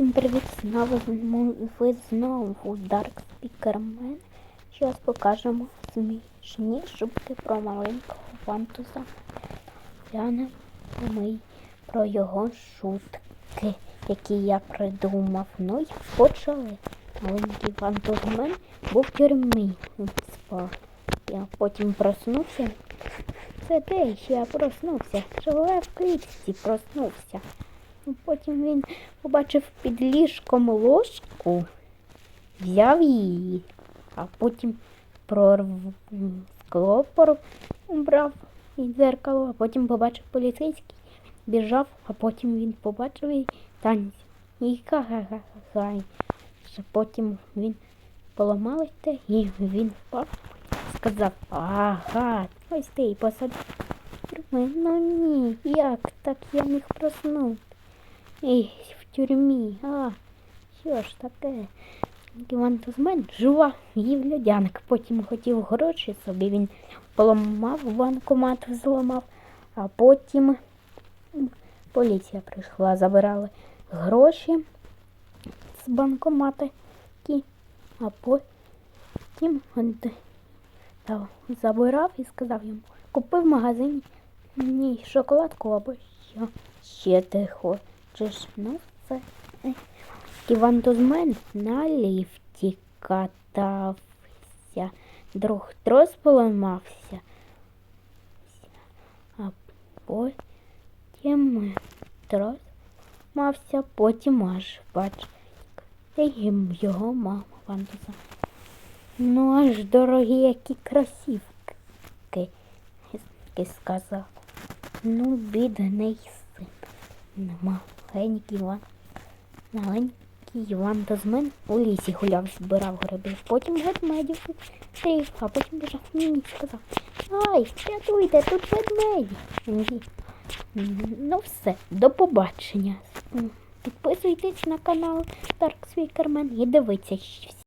Всім привіт! Знову ви знову Dark Speakerman. Зараз покажемо смішні шутки про маленького Вантуса. Глянемо ми про його шутки, які я придумав. Ну і почали. Маленький Вантузмен був в. Я потім проснувся. Це те, що я проснувся. Живе в клітці проснувся. Ну, Потім він побачив під ліжком ложку, взяв її, а потім прорв скло убрав і дзеркало, а потім побачив поліцейський, біжав, а потім він побачив і танець. І ха-ха-ха-ха. Потім він поламалося і він впав. Сказав, ага, ось ти і посадив. Ну ні, як так я міг проснути? Ей, в тюрмі, а, що ж таке? Іван Тузмен жував, їв льодяник, потім хотів гроші собі, він поламав банкомат, зламав, а потім поліція прийшла, забирали гроші з банкомата, а потім та, забирав і сказав йому, купи в магазині шоколадку або що ще ти Ну, е. Іван Тузмен на ліфті катався. Друг трос поламався. А потім трос мався, потім аж бач. Його мама Вантуза. Ну аж дорогі які красівки, сказав. Ну, бідний. Маленький Іван. Маленький Іван Дозмен у лісі гуляв, збирав гриби. Потім ведмедів зустрів, а потім біжав мені сказав. Ай, рятуйте, тут ведмеді. Ну все, до побачення. Підписуйтесь на канал Dark Speakerman і дивіться